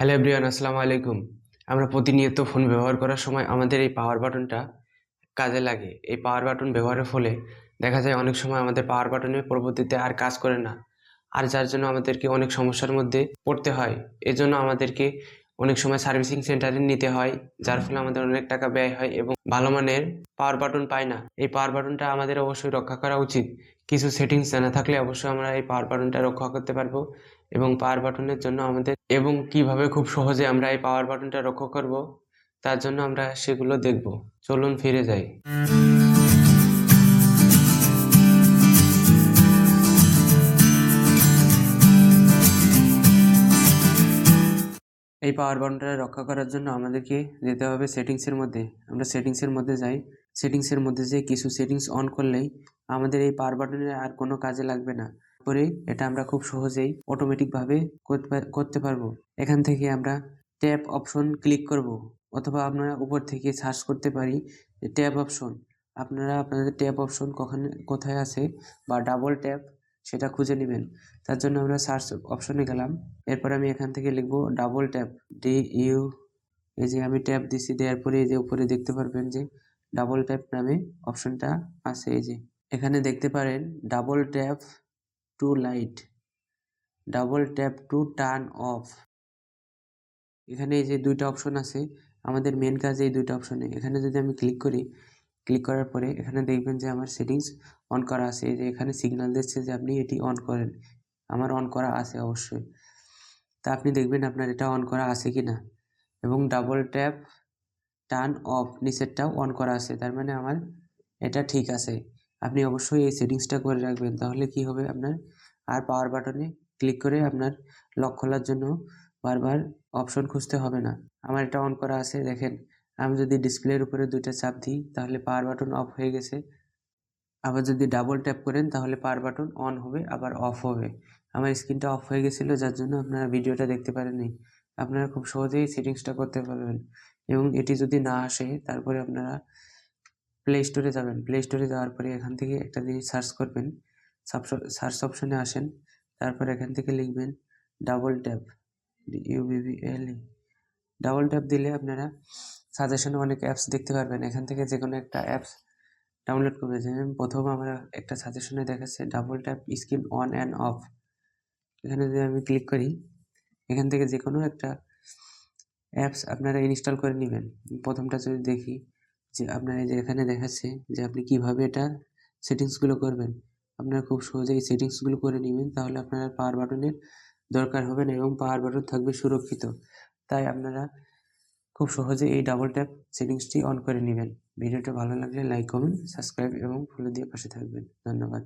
Hello everyone আসসালামু আলাইকুম। আমরা প্রতিনিয়ত ফোন ব্যবহার করার সময় আমাদের এই পাওয়ার বাটনটা কাজে লাগে। এই পাওয়ার বাটন ব্যবহারের ফলে দেখা যায় অনেক সময় আমাদের পাওয়ার বাটনের পরবর্তীতে আর কাজ করে না। আর যার জন্য আমাদেরকে অনেক সমস্যার মধ্যে পড়তে হয়। এজন্য আমাদেরকে অনেক সময় সার্ভিসিং সেন্টারে নিতে হয় যার ফলে আমাদের অনেক টাকা ব্যয় হয় এবং ভালো মানের পাওয়ার বাটন পাই না। এই পাওয়ার বাটনটা আমাদের অবশ্যই রক্ষা করা উচিত। কিছু সেটিংস জানা থাকলে অবশ্যই আমরা এই পাওয়ার বাটনটা রক্ষা করতে পারব এবং পাওয়ার বাটনের জন্য আমাদের এবং কীভাবে খুব সহজে আমরা এই পাওয়ার বাটনটা রক্ষা করব তার জন্য আমরা সেগুলো দেখব। চলুন ফিরে যাই। এই পাওয়ার বাটনটা রক্ষা করার জন্য আমাদেরকে যেতে হবে সেটিংসের মধ্যে। আমরা সেটিংসের মধ্যে যাই। সেটিংসের মধ্যে যে কিছু সেটিংস অন করলেই আমাদের এই পাওয়ার বাটনের আর কোনো কাজে লাগবে না। করে এটা আমরা খুব সহজেই অটোমেটিকভাবে করতে পার- পারব। এখান থেকে আমরা ট্যাব অপশন ক্লিক করব। অথবা আমরা উপর থেকে সার্চ করতে পারি যে ট্যাব অপশন আপনারা আপনাদের ট্যাব অপশন কখন কোথায় আছে বা ডাবল ট্যাব সেটা খুঁজে নেবেন। তার জন্য আমরা সার্চ অপশনে গেলাম। এরপর আমি এখান থেকে লিখব ডাবল ট্যাপ ডি ইউ এই যে আমি ট্যাপ দিছি, দেওয়ার পরে এই যে উপরে দেখতে পারবেন যে ডাবল ট্যাপ নামে অপশনটা আছে, এই যে। এখানে দেখতে পারেন double tap to light double tap to turn off এখানে এই যে দুইটা অপশন আছে, আমাদের মেন কাজ এই দুইটা অপশনে এখানে যদি আমি ক্লিক করি ক্লিক করার পরে এখানে দেখবেন যে আমার সেটিংস অন করা আছে। এই যে এখানে সিগন্যাল দিচ্ছে যে আপনি এটি অন করেন। আমার অন করা আছে অবশ্যই। তা আপনি দেখবেন আপনার এটা অন করা আছে কি না? এবং ডাবল ট্যাপ টার্ন অফ নিচেরটাও অন করা আছে। তার মানে আমার এটা ঠিক আছে। আপনি অবশ্যই এই সেটিংসটা করে রাখবেন। তাহলে কি হবে আপনার? আর পাওয়ার বাটনে ক্লিক করে আপনার লক খোলার জন্য বারবার অপশন খুঁজতে হবে না। আমার এটা অন করা আছে, দেখেন। আমি যদি ডিসপ্লের উপরে দুইটা চাপ দিই, তাহলে পাওয়ার বাটন অফ হয়ে গেছে। আবার যদি ডাবল ট্যাপ করেন, তাহলে পাওয়ার বাটন অন হবে, আবার অফ হবে। আমার স্ক্রিনটা অফ হয়ে গেছিল, যার জন্য আপনারা ভিডিওটা দেখতে পারেননি। আপনারা খুব সহজেই সেটিংসটা করতে পারবেন। এবং এটি যদি না আসে, তারপরে আপনারা প্লে স্টোরে যাবেন। প্লে স্টোরে যাওয়ার পরে এখান থেকে একটা জিনিস সার্চ করবেন। সার্চ অপশনে আসেন। তারপর এখান থেকে লিখবেন ডাবল ট্যাপ ইউবিবিএল ডাবল ট্যাপ দিলে আপনারা সাজেশনে অনেক অ্যাপস দেখতে পারবেন। এখান থেকে যে কোনো একটা অ্যাপস ডাউনলোড করবে যেমন প্রথম আমরা একটা সাজেশনে দেখাচ্ছে double tap screen on and off এখানে যদি আমি ক্লিক করি, এখান থেকে যে কোনো একটা অ্যাপস আপনারা ইনস্টল করে নেবেন। প্রথমটা যদি দেখি যে আপনার যে এখানে দেখাচ্ছে যে আপনি কীভাবে এটা সেটিংসগুলো করবেন। আপনারা খুব সহজেই সেটিংসগুলো করে নেবেন, তাহলে আপনারা পাওয়ার বাটনের দরকার হবে না এবং পাওয়ার বাটন থাকবে সুরক্ষিত। তাই আপনারা খুব সহজে এই ডাবল ট্যাপ সেটিংসটি অন করে নেবেন। ভিডিওটা ভালো লাগলে লাইক করুন সাবস্ক্রাইব এবং ফলো দিয়ে পাশে থাকবেন। ধন্যবাদ।